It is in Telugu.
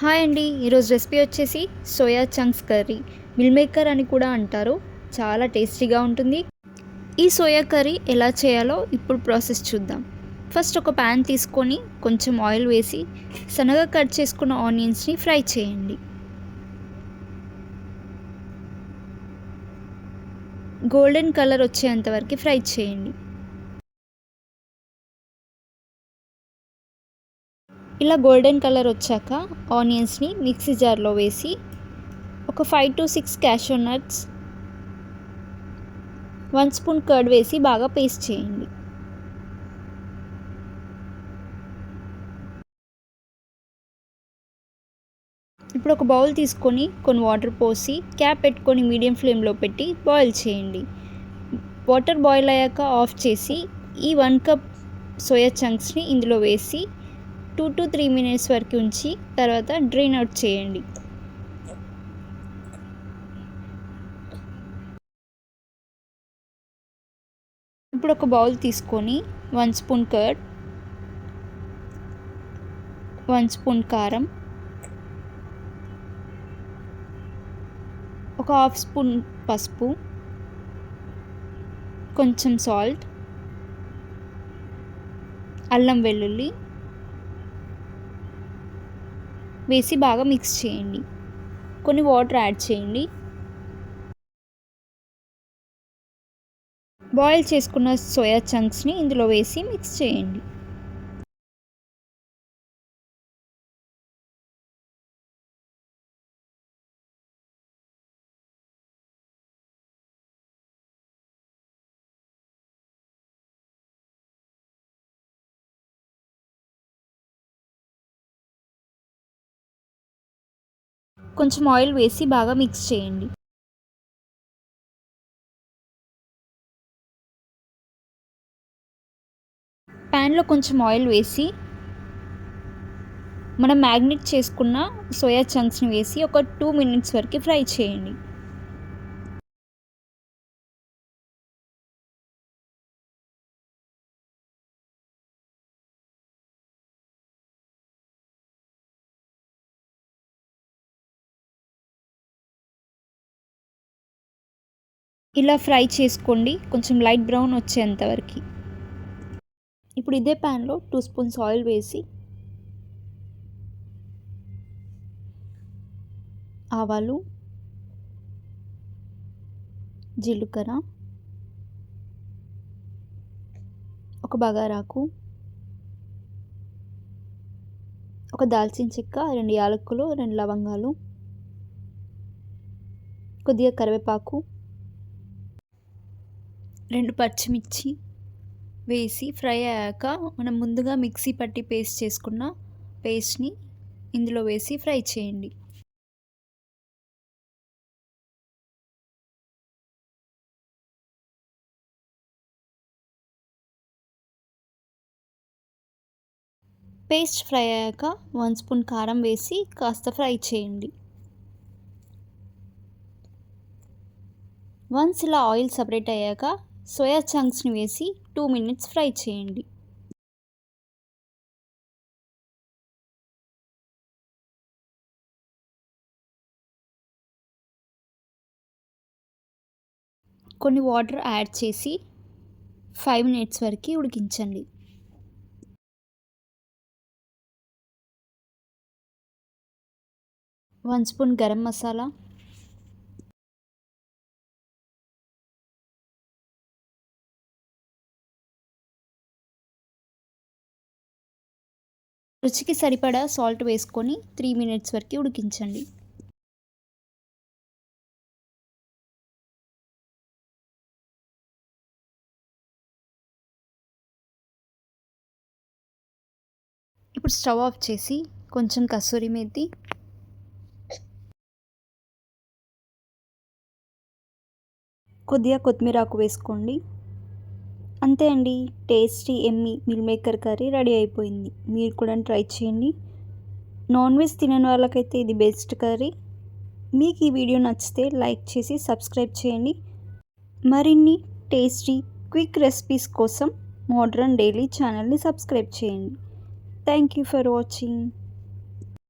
హాయ్ అండి ఈరోజు రెసిపీ వచ్చేసి soya chunks curry. Meal maker అని కూడా అంటారు. చాలా టేస్టీగా ఉంటుంది. ఈ సోయా కర్రీ ఎలా చేయాలో ఇప్పుడు ప్రాసెస్ చూద్దాం. ఫస్ట్ ఒక ప్యాన్ తీసుకొని కొంచెం ఆయిల్ వేసి సన్నగా కట్ చేసుకున్న ఆనియన్స్ని ఫ్రై చేయండి. గోల్డెన్ కలర్ వచ్చేంత వరకు ఫ్రై చేయండి. ఇలా గోల్డెన్ కలర్ వచ్చాక ఆనియన్స్ని మిక్సీ జార్లో వేసి ఒక five to six cashew nuts one spoon curd వేసి బాగా పేస్ట్ చేయండి. ఇప్పుడు ఒక బౌల్ తీసుకొని కొన్ని వాటర్ పోసి క్యాప్ పెట్టుకొని మీడియం ఫ్లేమ్లో పెట్టి బాయిల్ చేయండి. వాటర్ బాయిల్ అయ్యాక ఆఫ్ చేసి ఈ వన్ కప్ సోయా చంక్స్ని ఇందులో వేసి టూ టు త్రీ మినిట్స్ వరకు ఉంచి తర్వాత డ్రైన్ అవుట్ చేయండి. ఇప్పుడు ఒక బౌల్ తీసుకొని one spoon curd one spoon కారం ఒక హాఫ్ స్పూన్ పసుపు కొంచెం సాల్ట్ అల్లం వెల్లుల్లి వేసి బాగా మిక్స్ చేయండి. కొన్ని వాటర్ యాడ్ చేయండి. బాయిల్ చేసుకున్న సోయా చంక్స్ని ఇందులో వేసి మిక్స్ చేయండి. కొంచెం ఆయిల్ వేసి బాగా మిక్స్ చేయండి. ప్యాన్లో కొంచెం ఆయిల్ వేసి మనం మ్యాగ్నెట్ చేసుకున్న సోయా చంక్స్ని వేసి ఒక టూ మినిట్స్ వరకు ఫ్రై చేయండి. ఇలా ఫ్రై చేసుకోండి. కొంచెం లైట్ బ్రౌన్ వచ్చేంత వరకు. ఇప్పుడు ఇదే ప్యాన్లో టూ స్పూన్స్ ఆయిల్ వేసి ఆవాలు జీలకర్ర ఒక బగారాకు ఒక దాల్చిన చెక్క రెండు యాలకులు రెండు లవంగాలు కొద్దిగా కరివేపాకు రెండు పచ్చిమిర్చి వేసి ఫ్రై అయ్యాక మనం ముందుగా మిక్సీ పట్టి పేస్ట్ చేసుకున్న పేస్ట్ని ఇందులో వేసి ఫ్రై చేయండి. పేస్ట్ ఫ్రై అయ్యాక వన్ స్పూన్ కారం వేసి కాస్త ఫ్రై చేయండి. వన్స్ ఇలా ఆయిల్ సపరేట్ అయ్యాక సోయా చంక్స్ని వేసి టూ మినిట్స్ ఫ్రై చేయండి. కొన్ని వాటర్ యాడ్ చేసి ఫైవ్ మినిట్స్ వరకు ఉడికించండి. వన్ స్పూన్ గరం మసాలా రుచికి సరిపడా సాల్ట్ వేసుకొని త్రీ మినిట్స్ వరకు ఉడికించండి. ఇప్పుడు స్టవ్ ఆఫ్ చేసి కొంచెం కస్తూరి మేతి కొద్దిగా కొత్తిమీర ఆకు వేసుకోండి. అంతే అండి. టేస్టీ ఎమ్మి మిల్ మేకర్ కర్రీ రెడీ అయిపోయింది. మీరు కూడా ట్రై చేయండి. నాన్ వెజ్ తినని వాళ్ళకైతే ఇది బెస్ట్ కర్రీ. మీకు ఈ వీడియో నచ్చితే లైక్ చేసి సబ్స్క్రైబ్ చేయండి. మరిన్ని టేస్టీ క్విక్ రెసిపీస్ కోసం మోడ్రన్ డైలీ ఛానల్ని సబ్స్క్రైబ్ చేయండి. Thank you for watching.